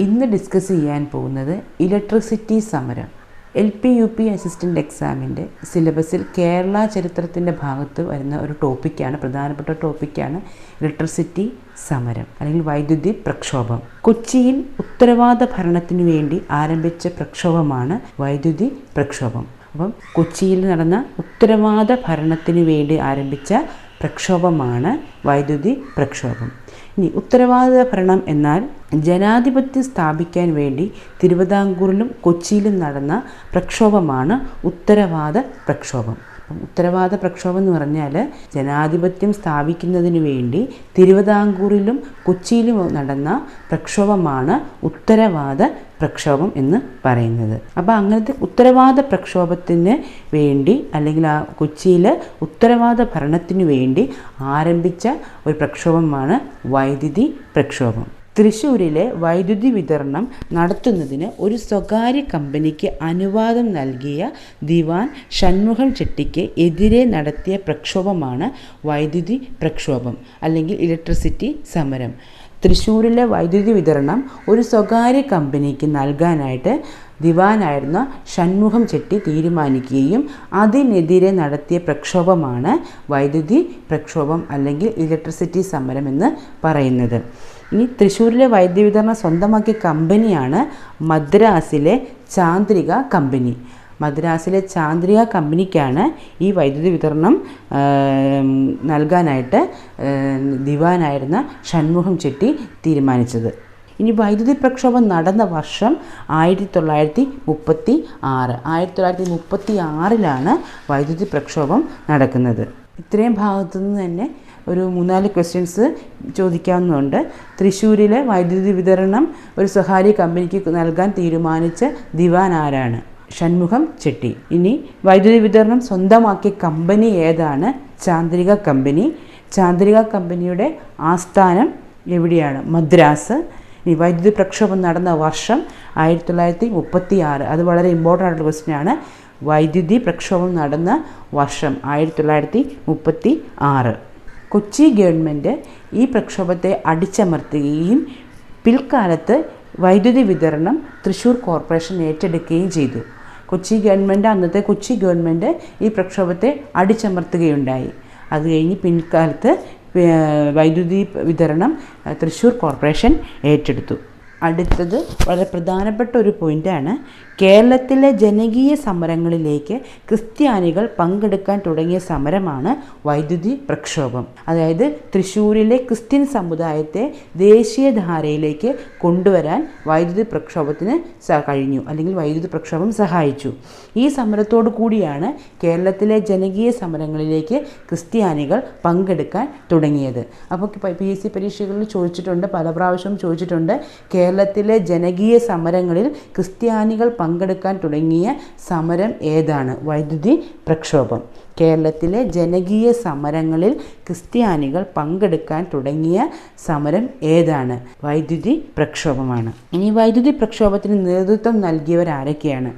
ഇന്ന് ഡിസ്കസ് ചെയ്യാൻ പോകുന്നത് ഇലക്ട്രിസിറ്റി സമരം. L P U P assistant എക്സാമിന്റെ സിലബസിൽ കേരള ചരിത്രത്തിന്റെ ഭാഗത്ത് വരുന്ന ഒരു ടോപ്പിക്കാണ് പ്രധാനപ്പെട്ട ടോപ്പിക്കാണ് ഇലക്ട്രിസിറ്റി സമരം അല്ലെങ്കിൽ വൈദ്യുതി പ്രക്ഷോഭം. കൊച്ചിയിൽ ഉത്തരവാദ ഭരണത്തിനു വേണ്ടി ആരംഭിച്ച പ്രക്ഷോഭമാണ് വൈദ്യുതി പ്രക്ഷോഭം. അപ്പം കൊച്ചിയിൽ നടന്ന ഉത്തരവാദ ഭരണത്തിനു വേണ്ടി ആരംഭിച്ച പ്രക്ഷോഭമാണ് വൈദ്യുതി പ്രക്ഷോഭം. ഇനി ഉത്തരവാദിത്ത ഭരണം എന്നാൽ ജനാധിപത്യം സ്ഥാപിക്കാൻ വേണ്ടി തിരുവിതാംകൂറിലും കൊച്ചിയിലും നടന്ന പ്രക്ഷോഭമാണ് ഉത്തരവാദ പ്രക്ഷോഭം. അപ്പം ഉത്തരവാദ പ്രക്ഷോഭം എന്ന് പറഞ്ഞാൽ ജനാധിപത്യം സ്ഥാപിക്കുന്നതിന് വേണ്ടി തിരുവിതാംകൂറിലും കൊച്ചിയിലും നടന്ന പ്രക്ഷോഭമാണ് ഉത്തരവാദ പ്രക്ഷോഭം എന്ന് പറയുന്നത്. അപ്പോൾ അങ്ങനത്തെ ഉത്തരവാദ പ്രക്ഷോഭത്തിന് വേണ്ടി അല്ലെങ്കിൽ ആ കൊച്ചിയിൽ ഉത്തരവാദ ഭരണത്തിന് വേണ്ടി ആരംഭിച്ച ഒരു പ്രക്ഷോഭമാണ് വൈദ്യുതി പ്രക്ഷോഭം. തൃശ്ശൂരിലെ വൈദ്യുതി വിതരണം നടത്തുന്നതിന് ഒരു സ്വകാര്യ കമ്പനിക്ക് അനുവാദം നൽകിയ ദിവാൻ ഷൺമുഖൻ ചെട്ടിക്ക് എതിരെ നടത്തിയ പ്രക്ഷോഭമാണ് വൈദ്യുതി പ്രക്ഷോഭം അല്ലെങ്കിൽ ഇലക്ട്രിസിറ്റി സമരം. തൃശ്ശൂരിലെ വൈദ്യുതി വിതരണം ഒരു സ്വകാര്യ കമ്പനിക്ക് നൽകാനായിട്ട് ദിവാനായിരുന്ന ഷൺമുഖം ചെട്ടി തീരുമാനിക്കുകയും അതിനെതിരെ നടത്തിയ പ്രക്ഷോഭമാണ് വൈദ്യുതി പ്രക്ഷോഭം അല്ലെങ്കിൽ ഇലക്ട്രിസിറ്റി സമരം എന്ന് പറയുന്നത്. ഇനി തൃശ്ശൂരിലെ വൈദ്യുതി വിതരണം സ്വന്തമാക്കിയ കമ്പനിയാണ് മദ്രാസിലെ ചാന്ദ്രിക കമ്പനി. മദ്രാസിലെ ചാന്ദ്രിക കമ്പനിക്കാണ് ഈ വൈദ്യുതി വിതരണം നൽകാനായിട്ട് ദിവാനായിരുന്ന ഷൺമുഖം ചെട്ടി തീരുമാനിച്ചത്. ഇനി വൈദ്യുതി പ്രക്ഷോഭം നടന്ന വർഷം ആയിരത്തി തൊള്ളായിരത്തി മുപ്പത്തി ആറ് ആയിരത്തി തൊള്ളായിരത്തി മുപ്പത്തി ആറിലാണ് വൈദ്യുതി പ്രക്ഷോഭം നടക്കുന്നത്. ഇത്രയും ഭാഗത്തു നിന്ന് തന്നെ ഒരു മൂന്നാൽ ക്വസ്റ്റ്യൻസ് ചോദിക്കാവുന്നതുണ്ട്. തൃശ്ശൂരിലെ വൈദ്യുതി വിതരണം ഒരു സ്വകാര്യ കമ്പനിക്ക് നൽകാൻ തീരുമാനിച്ച ദിവാൻ ആരാണ്? ഷൺമുഖം ചെട്ടി. ഇനി വൈദ്യുതി വിതരണം സ്വന്തമാക്കിയ കമ്പനി ഏതാണ്? ചാന്ദ്രിക കമ്പനി. ചാന്ദ്രിക കമ്പനിയുടെ ആസ്ഥാനം എവിടെയാണ്? മദ്രാസ്. ഈ വൈദ്യുതി പ്രക്ഷോഭം നടന്ന വർഷം ആയിരത്തി തൊള്ളായിരത്തി മുപ്പത്തി ആറ് അത് വളരെ ഇമ്പോർട്ടന്റ് ആയിട്ടുള്ള ക്വസ്റ്റ്യൻ ആണ്. വൈദ്യുതി പ്രക്ഷോഭം നടന്ന വർഷം ആയിരത്തി തൊള്ളായിരത്തി മുപ്പത്തി ആറ് കൊച്ചി ഗവൺമെന്റ് ഈ പ്രക്ഷോഭത്തെ അടിച്ചമർത്തുകയും പിൽക്കാലത്ത് വൈദ്യുതി വിതരണം തൃശ്ശൂർ കോർപ്പറേഷൻ ഏറ്റെടുക്കുകയും ചെയ്തു. കൊച്ചി ഗവൺമെന്റ് അന്നത്തെ കൊച്ചി ഗവൺമെന്റ് ഈ പ്രക്ഷോഭത്തെ അടിച്ചമർത്തുകയുണ്ടായി. അത് കഴിഞ്ഞ് പിൻകാലത്ത് വൈദ്യുതി വിതരണം തൃശ്ശൂർ കോർപ്പറേഷൻ ഏറ്റെടുത്തു. അടുത്തത് വളരെ പ്രധാനപ്പെട്ട ഒരു പോയിന്റാണ് കേരളത്തിലെ ജനകീയ സമരങ്ങളിലേക്ക് ക്രിസ്ത്യാനികൾ പങ്കെടുക്കാൻ തുടങ്ങിയ സമരമാണ് വൈദ്യുതി പ്രക്ഷോഭം അതായത് തൃശ്ശൂരിലെ ക്രിസ്ത്യൻ സമുദായത്തെ ദേശീയധാരയിലേക്ക് കൊണ്ടുവരാൻ വൈദ്യുതി പ്രക്ഷോഭത്തിന് കഴിഞ്ഞു അല്ലെങ്കിൽ വൈദ്യുതി പ്രക്ഷോഭം സഹായിച്ചു ഈ സമരത്തോടു കൂടിയാണ് കേരളത്തിലെ ജനകീയ സമരങ്ങളിലേക്ക് ക്രിസ്ത്യാനികൾ പങ്കെടുക്കാൻ തുടങ്ങിയത് അപ്പോൾ പി എസ് സി പരീക്ഷകളിൽ ചോദിച്ചിട്ടുണ്ട് പല പ്രാവശ്യവും ചോദിച്ചിട്ടുണ്ട് കേരളത്തിലെ ജനകീയ സമരങ്ങളിൽ ക്രിസ്ത്യാനികൾ പങ്കെടുക്കാൻ തുടങ്ങിയ സമരം ഏതാണ്? വൈദ്യുതി പ്രക്ഷോഭം. കേരളത്തിലെ ജനകീയ സമരങ്ങളിൽ ക്രിസ്ത്യാനികൾ പങ്കെടുക്കാൻ തുടങ്ങിയ സമരം ഏതാണ്? വൈദ്യുതി പ്രക്ഷോഭമാണ്. ഇനി വൈദ്യുതി പ്രക്ഷോഭത്തിന് നേതൃത്വം നൽകിയവരാരൊക്കെയാണ്?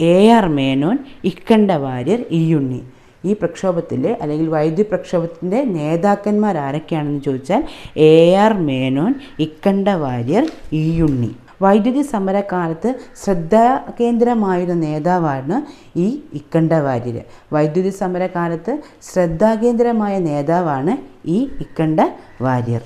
എ ആർ മേനോൻ ഇക്കണ്ട വാര്യർ ഇയുണ്ണി ഈ പ്രക്ഷോഭത്തിലെ അല്ലെങ്കിൽ വൈദ്യുതി പ്രക്ഷോഭത്തിന്റെ നേതാക്കന്മാർ ആരൊക്കെയാണെന്ന് ചോദിച്ചാൽ എ ആർ മേനോൻ ഇക്കണ്ട വാര്യർ ഇയുണ്ണി വൈദ്യുതി സമരകാലത്ത് ശ്രദ്ധാകേന്ദ്രമായിരുന്ന നേതാവാണ് ഈ ഇക്കണ്ട വാര്യർ. വൈദ്യുതി സമരകാലത്ത് ശ്രദ്ധാകേന്ദ്രമായ നേതാവാണ് ഈ ഇക്കണ്ട വാര്യർ.